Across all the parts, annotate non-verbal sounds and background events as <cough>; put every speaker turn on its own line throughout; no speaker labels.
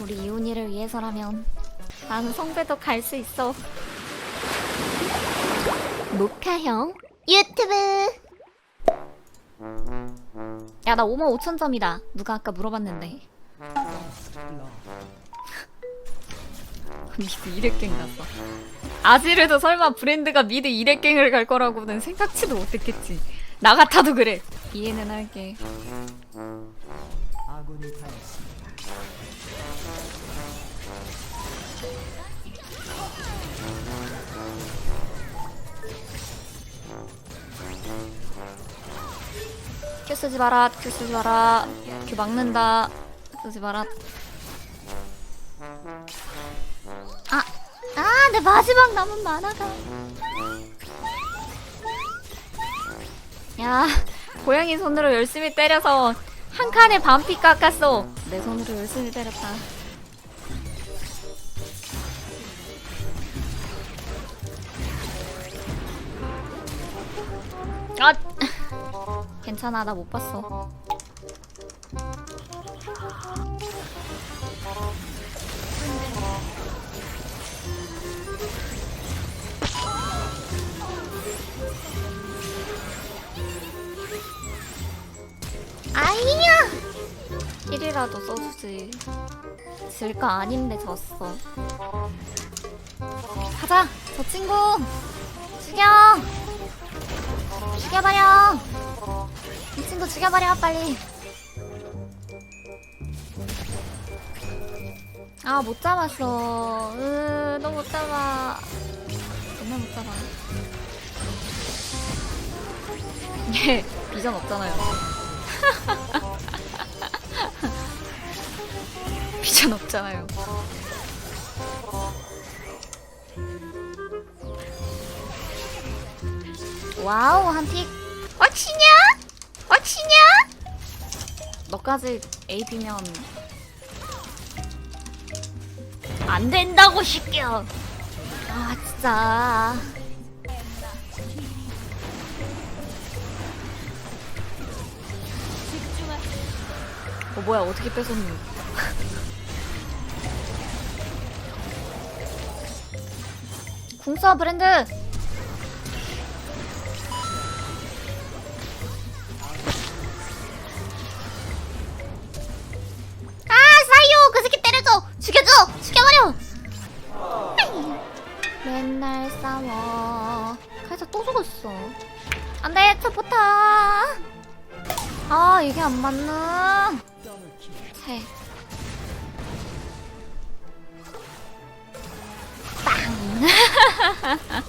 우리 이온이를 위해서라면 나는 성배도 갈 수 있어. 모카형 유튜브. 야 나 5만 5천 점이다. 누가 아까 물어봤는데. 미드 2렉갱 갔어. 아지르도 설마 브랜드가 미드 2렉갱을 갈 거라고는 생각지도 못했겠지. 나 같아도 그래. 이해는 할게.
아군이 당했습니다.
큐 쓰지 마라. 큐 쓰지 마라. 큐 막는다. 쓰지 마라. 아, 아, 내 마지막 남은 만화가. 야, 고양이 손으로 열심히 때려서 한 칸에 반피 깎았어. 내 손으로 열심히 때렸다. 아, 괜찮아, 나 못 봤어. 아이야! 1이라도 써주지. 질 거 아닌데 졌어. 가자! 저 친구! 죽여! 죽여버려! 이 친구 죽여버려, 빨리! 아, 못 잡았어. 으, 너못 잡아. 맨날 못 잡아. 얘, <laughs> 비전 없잖아요. <laughs> 비전 없잖아요. 와우 한 픽. 어치냐? 어치냐? 너까지 AP면 안 된다고 시켜. 아 진짜. 어 뭐야 어떻게 뺏었니? 궁서 브랜드. 저 포타. 아 이게 안 맞나? 세. 빵. <laughs>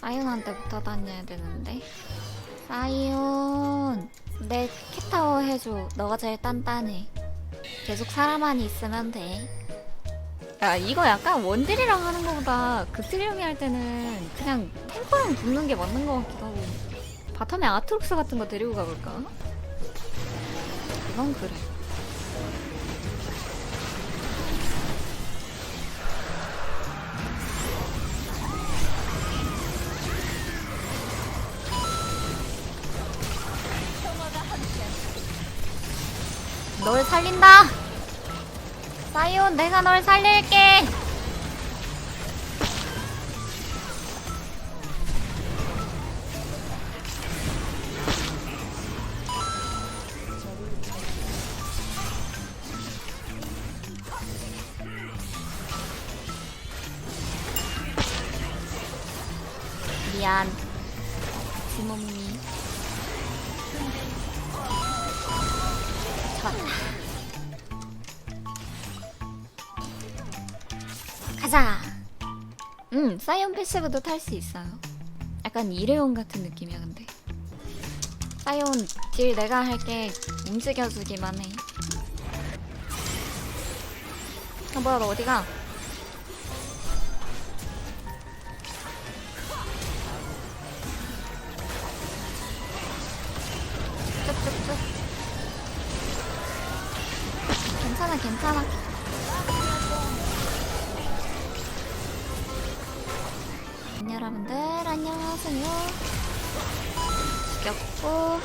사이온한테 붙어 다녀야 되는데. 사이온, 내 캣타워 해줘. 너가 제일 단단해. 계속 사람만이 있으면 돼. 야, 이거 약간 원딜이랑 하는 거보다 극딜용이 할 때는 그냥 탱커랑 붙는 게 맞는 것 같기도 하고. 바텀에 아트록스 같은 거 데리고 가볼까? 이건 그래. 널 살린다! 사이온, 내가 널 살릴게! 미안. 지몸니. 음, 사이언 패시브도 탈 수 있어요. 약간 일회용 같은 느낌이야, 근데. 사이온 딜 내가 할게 움직여주기만 해. 아, 뭐야, 너 어디가? 쭉쭉쭉. 괜찮아, 괜찮아. 여러분들 안녕하세요. 죽였고.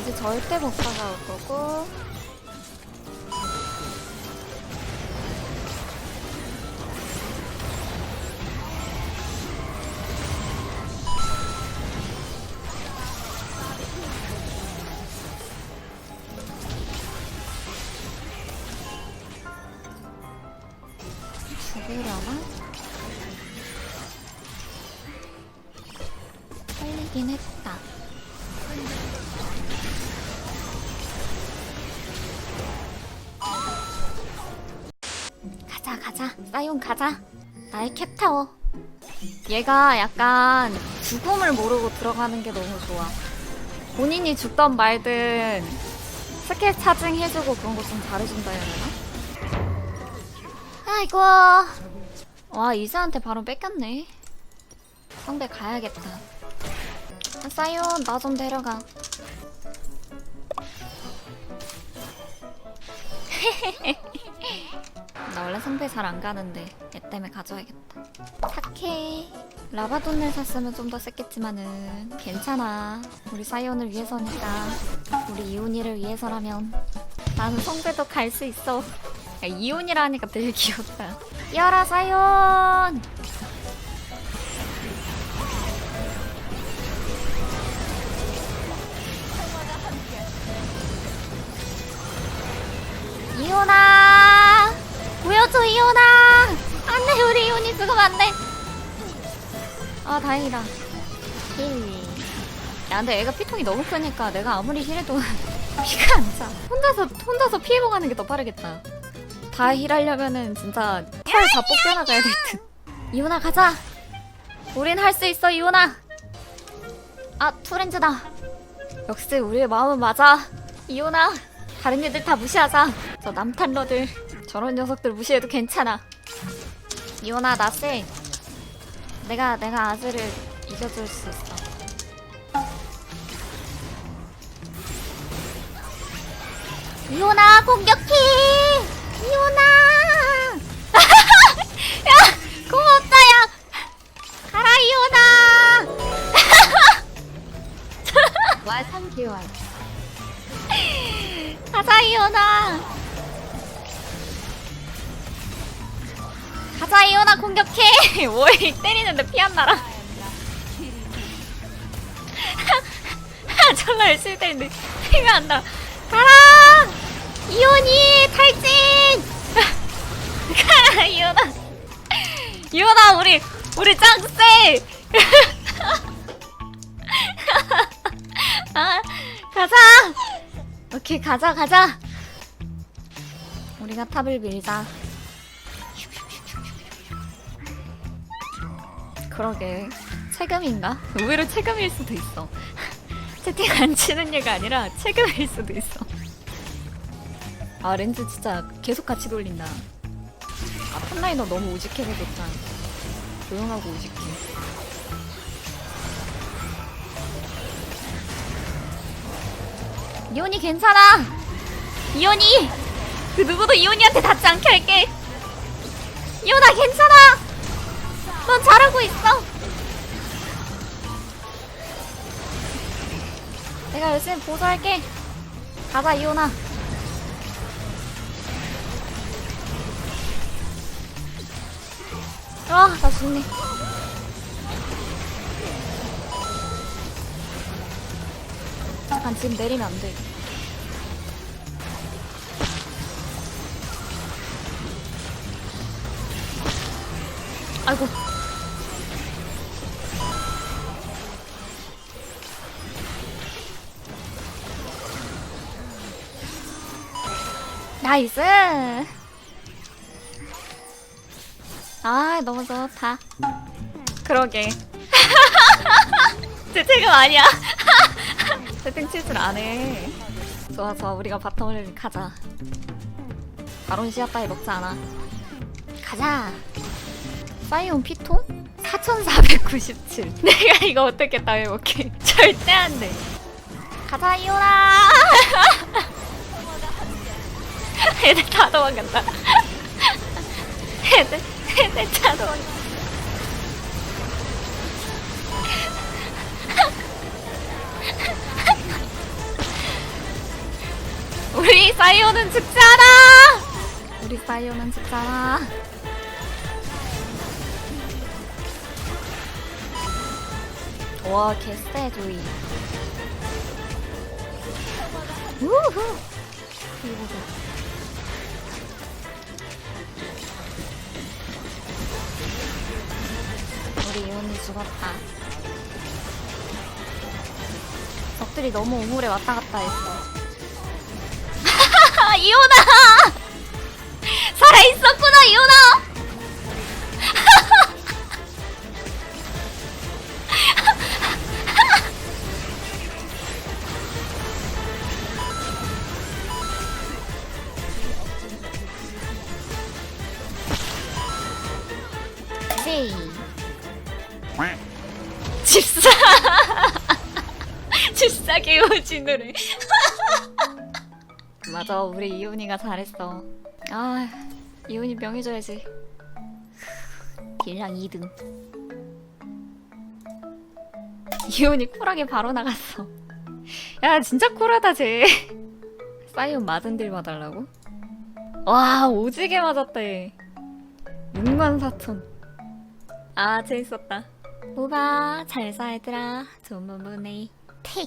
이제 절대 못 다가올 거고. 살리긴 했다. 가자, 가자. 사이온 가자. 나의 캡타워. 얘가 약간 죽음을 모르고 들어가는 게 너무 좋아. 본인이 죽던 말든 스킬 차징해주고 그런 거 좀 잘해준다 해야 되나? 아이고. 와, 이즈한테 바로 뺏겼네. 상대 가야겠다. 아, 사이온, 나좀 데려가. <laughs> 나 원래 상대 잘안 가는데 얘 때문에 가져야겠다. 착해. 라바돈을 샀으면 좀 더 셌겠지만은 괜찮아. 우리 사이온을 위해서니까. 우리 이온이를 위해서라면 나는 성배도 갈 수 있어. 야, 이온이라 하니까 되게 귀엽다. 열아 사이온! 안돼. 아 다행이다. 힐. 야 근데 애가 피통이 너무 크니까 내가 아무리 힐해도 <laughs> 피가 안 차. 혼자서 혼자서 피해보 가는 게 더 빠르겠다. 다 힐하려면은 진짜 털 다 뽑혀나가야 될 듯. 이온아 가자. 우린 할 수 있어 이온아. 아 투렌즈다. 역시 우리의 마음은 맞아. 이온아. 다른 애들 다 무시하자. 저 남탄러들 저런 녀석들 무시해도 괜찮아. 이온아 나세. 내가 내가 아즈를 이겨줄 수 있어. 이온아 공격해. 이온아. <laughs> 야 고맙다 야. 가라 이온아. <laughs>
와 3개월
가자 이온아. 이온아 공격해. <laughs> 뭐이 때리는데 피안 나라. 졸라 열심히 때리는데 피가 안 나. 가라 이온이 탈진. <laughs> 가라 이온아. 이온아 우리 우리 짱세. <laughs> 아 가자. 오케이 가자 가자. 우리가 탑을 밀자. 그러게 체금인가? 의외로 체금일 수도 있어. <laughs> 채팅 안 치는 얘가 아니라 체금일 수도 있어. 아 렌즈 진짜 계속 같이 돌린다. 아 탑라이너 너무 우직해져졌다. 조용하고 우직해. 이온이 괜찮아. 이온이 그 누구도 이온이한테 닿지 않게 할게. 이온아 괜찮아. 넌 잘하고 있어. 내가 열심히 보조할게. 가자 이온아. 아, 나 죽네. 잠깐 지금 내리면 안 돼. 아이고. 나이스. 아, 너무 좋다. 그러게. <laughs> 재택은 아니야. <laughs> 채팅 칠줄 안 해. 좋아, 좋아. 우리가 바텀을 가자. 바론 시야 따위 먹지 않아. 가자. 사이온 피통? 4497. <laughs> 내가 이거 어떻게 따위 먹게. 절대 안 돼. 가자, 이오라! 애들 다 도망간다. 애들, 애들 다 도망간다. 사이오는 죽지 않아! 우리 사이오는 죽지 않아. 와, 개쎄, 조이. 우후! 이거 이혼이 죽었다. 적들이 너무 우물에 왔다 갔다 했어. <laughs> 이혼아! <laughs> 살아있었구나, 이혼아! 네. 집사. 집사 개오지 노래 맞아 우리 이훈이가 잘했어. 아 이훈이 명예 줘야지. 딜량 2등. 이훈이 쿨하게 바로 나갔어. 야 진짜 쿨하다 쟤. <laughs> 사이온 맞은 딜 봐달라고? 와 오지게 맞았다 얘 6만 4천. 아 재밌었다 보바 잘사 얘들아. 좋은 몸 보내 테